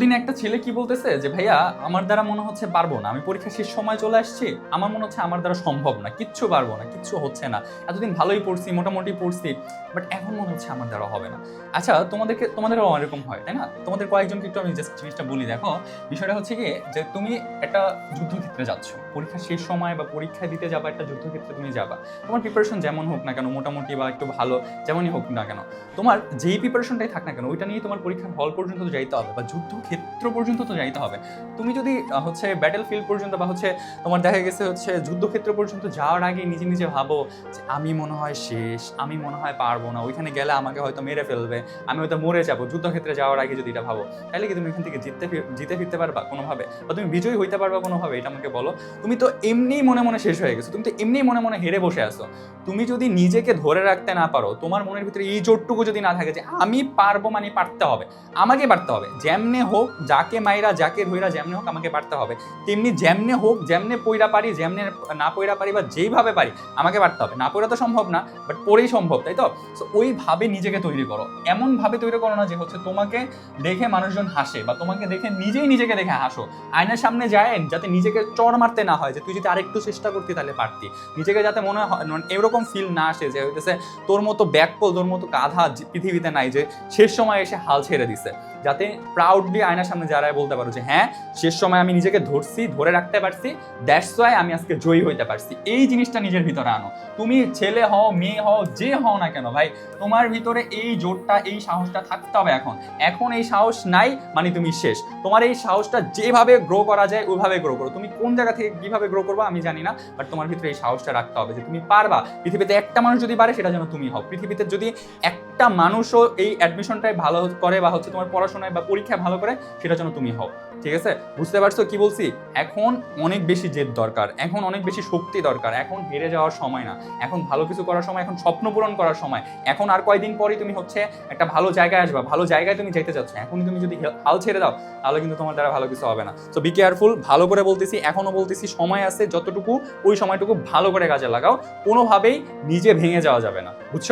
দিন একটা ছেলে কি বলতেছে যে, ভাইয়া, আমার দ্বারা মনে হচ্ছে পারব না। আমি পরীক্ষা শেষ সময় চলে আসছি। আমার মনে হচ্ছে আমার দ্বারা সম্ভব না। কিচ্ছু পারব না, কিচ্ছু হচ্ছে না। এতদিন ভালোই পড়ছি, মোটামুটি পড়ছি বাট এখন মনে হচ্ছে আমার দ্বারা হবে না। আচ্ছা তোমাদেরকে, তোমাদেরও এরকম হয়, তাই না? তোমাদের কয়েকজনকে একটু আমি জাস্ট জিনিসটা বলি, দেখো। বিষয়টা হচ্ছে কি যে, তুমি একটা যুদ্ধক্ষেত্রে যাচ্ছ। পরীক্ষা শেষ সময় বা পরীক্ষা দিতে যাবা, একটা যুদ্ধক্ষেত্রে তুমি যাবা। তোমার প্রিপারেশন যেমন হোক না কেন, মোটামুটি বা একটু ভালো, যেমনই হোক না কেন, তোমার যেই প্রিপারেশনটাই থাক না কেন, ওইটা নিয়ে তোমার পরীক্ষার হল পর্যন্ত যাইতে হবে বা যুদ্ধক্ষেত্র পর্যন্ত তো যাইতে হবে। তুমি যদি হচ্ছে ব্যাটেল ফিল্ড পর্যন্ত বা হচ্ছে তোমার দেখা গেছে হচ্ছে যুদ্ধক্ষেত্র পর্যন্ত যাওয়ার আগে নিজে নিজে ভাবো যে আমি মনে হয় শেষ, আমি মনে হয় পারব না। ওইখানে গেলে আমাকে হয়তো মেরে ফেলবে, আমি হয়তো মরে যাব যুদ্ধক্ষেত্রে যাওয়ার আগে যদি এটা ভাবো। তাহলে কি তুমি এখান থেকে জিততে জিতে ফিরতে পারবা কোনোভাবে? বা তুমি বিজয়ী হইতে পারবা কোনোভাবে? এটা আমাকে বলো। তুমি তো এমনিই মনে মনে শেষ হয়ে গেছো। তুমি তো এমনিই মনে মনে হেরে বসে আছো। তুমি যদি নিজেকে ধরে রাখতে না পারো, তোমার মনের ভিতরে এই জোরটুকু যদি না থাকে যে আমি পারব মানে পারতে হবে, আমাকে পারতে হবে। যেমনে হোক, যাকে মাইরা, যাকে ধইরা যেমনে হোক আমাকে পারতে হবে। তেমনি যেমনে হোক, যেমনে পইরা পারি, যেমনে না পইরা পারি বা যেইভাবে পারি, আমাকে পারতে হবে। না পইরা তো সম্ভব না বাট পড়েই সম্ভব, তাই তো? সো ওইভাবে নিজেকে তৈরি করো। এমনভাবে তৈরি করো না যে হচ্ছে তোমাকে দেখে মানুষজন হাসে বা তোমাকে দেখে নিজেই নিজেকে দেখে হাসো। আয়নার সামনে যায়, যাতে নিজেকে চড় মারতে না হয়, যে তুই যদি আরেকটু চেষ্টা করতি তাহলে পারতি। নিজেকে যাতে মনে হয় মানে এরকম ফিল না আসে যে হইতেছে তোর মতো ব্যাকপল, তোর মতো যে পৃথিবীতে নাই, যে শেষ সময় এসে হাল ছেড়ে দিছে। যাতে প্রাউডলি আয়নার সামনে যারাই বলতে পারো যে হ্যাঁ শেষ সময় আমি নিজেকে ধরছি, ধরে রাখতে পারছি দ্যাটস ওয়াই আমি আজকে জয়ী হইতে পারছি। এই জিনিসটা নিজের ভিতরে আনো। তুমি ছেলে হও, মেয়ে হও, যে হও না কেন ভাই, তোমার ভিতরে এই জোরটা, এই সাহসটা থাকতে হবে এখন। এখন এই সাহস নাই মানে তুমি শেষ। তোমার এই সাহসটা যেভাবে গ্রো করা যায়, ওইভাবে গ্রো করো। তুমি কোন জায়গা থেকে কীভাবে গ্রো করবা আমি জানি না বাট তোমার ভিতরে এই সাহসটা রাখতে হবে যে, তুমি পারবা। পৃথিবীতে একটা মানুষ যদি পারে, সেটা যেন তুমি হও। পৃথিবীতে যদি একটা মানুষও এই অ্যাডমিশনটাই ভালো করে বা হচ্ছে তোমার পড়াশোনায় বা পরীক্ষায় ভালো করে সেটা যেন তুমি হও। ঠিক আছে? বুঝতে পারছ কি বলছি? এখন অনেক বেশি জেদ দরকার, এখন অনেক বেশি শক্তি দরকার, এখন হেরে যাওয়ার সময় না। এখন ভালো কিছু করার সময়, এখন স্বপ্ন পূরণ করার সময়। এখন আর কয়দিন পরই তুমি হচ্ছে একটা ভালো জায়গায় আসবা, ভালো জায়গায় তুমি যেতে চাচ্ছ। এখন তুমি যদি হাল ছেড়ে দাও, তাহলে কিন্তু তোমার দ্বারা ভালো কিছু হবে না। সো বি কেয়ারফুল ভালো করে বলতেছি, এখনও বলতেছি, সময় আছে, যতটুকু, ওই সময়টুকু ভালো করে কাজে লাগাও। কোনোভাবেই নিজে ভেঙে যাওয়া যাবে না। বুঝছ?